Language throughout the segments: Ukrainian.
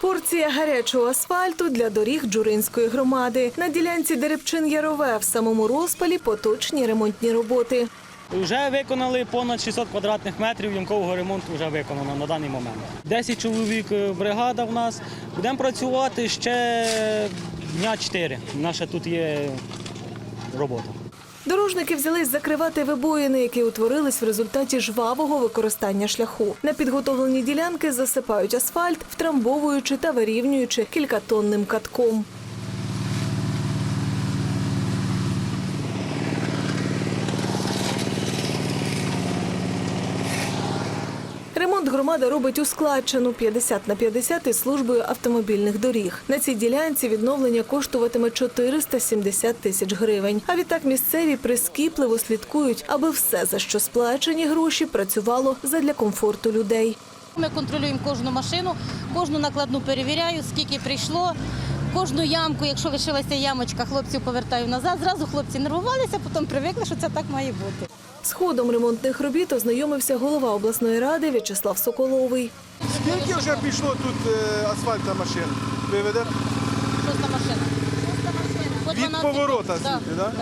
Порція гарячого асфальту для доріг Джуринської громади. На ділянці Деребчин-Ярове в самому розпалі поточні ремонтні роботи. Вже виконали понад 600 квадратних метрів ямкового ремонту вже виконано на даний момент. 10 чоловік е, бригада в нас. Будемо працювати ще дня 4. Наша тут є робота. Дорожники взялись закривати вибоїни, які утворились в результаті жвавого використання шляху. На підготовлені ділянки засипають асфальт, втрамбовуючи та вирівнюючи кількатонним катком. Громада робить ускладчену 50 на 50 із службою автомобільних доріг. На цій ділянці відновлення коштуватиме 470 тисяч гривень. А відтак місцеві прискіпливо слідкують, аби все, за що сплачені гроші, працювало задля комфорту людей. Ми контролюємо кожну машину, кожну накладну перевіряю, скільки прийшло. Кожну ямку, якщо лишилася ямочка, хлопців повертаю назад. Зразу хлопці нервувалися, потім привикли, що це так має бути. З ходом ремонтних робіт ознайомився голова обласної ради В'ячеслав Соколовий. Скільки вже пішло тут е, асфальта машин? Ви ведете? Шоста машина. Від поворота звідти, да.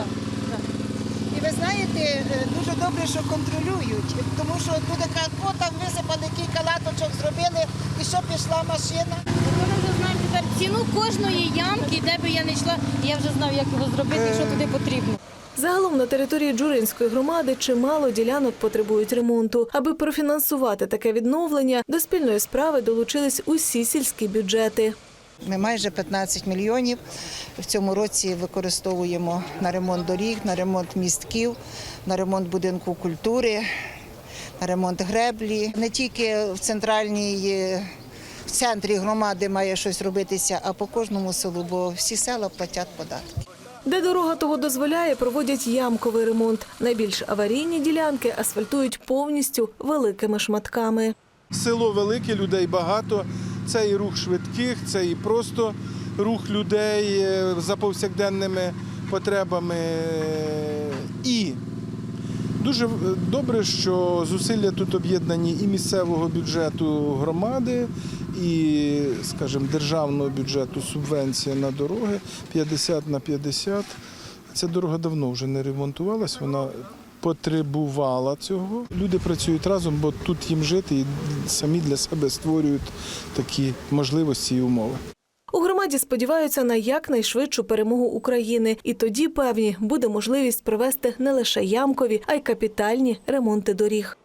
І ви знаєте, е, дуже добре, що контролюють, тому що буде о, там висипали кілька латочок, зробили, і що пішла машина. Ми вже знаємо тепер ціну кожної ямки, де би я не йшла, я вже знаю, як його зробити і що туди потрібно. Загалом на території Джуринської громади чимало ділянок потребують ремонту. Аби профінансувати таке відновлення, до спільної справи долучились усі сільські бюджети. Ми майже 15 мільйонів в цьому році використовуємо на ремонт доріг, на ремонт містків, на ремонт будинку культури, на ремонт греблі. Не тільки в центральній. В центрі громади має щось робитися, а по кожному селу, бо всі села платять податки. Де дорога того дозволяє, проводять ямковий ремонт. Найбільш аварійні ділянки асфальтують повністю великими шматками. Село велике, людей багато. Це і рух швидких, це і просто рух людей е, за повсякденними потребами. І дуже е, добре, що зусилля тут об'єднані і місцевого бюджету громади, і, скажімо, державного бюджету субвенція на дороги 50 на 50. Ця дорога давно вже не ремонтувалась, вона потребувала цього. Люди працюють разом, бо тут їм жити і самі для себе створюють такі можливості і умови. У громаді сподіваються на якнайшвидшу перемогу України, і тоді певні буде можливість провести не лише ямкові, а й капітальні ремонти доріг.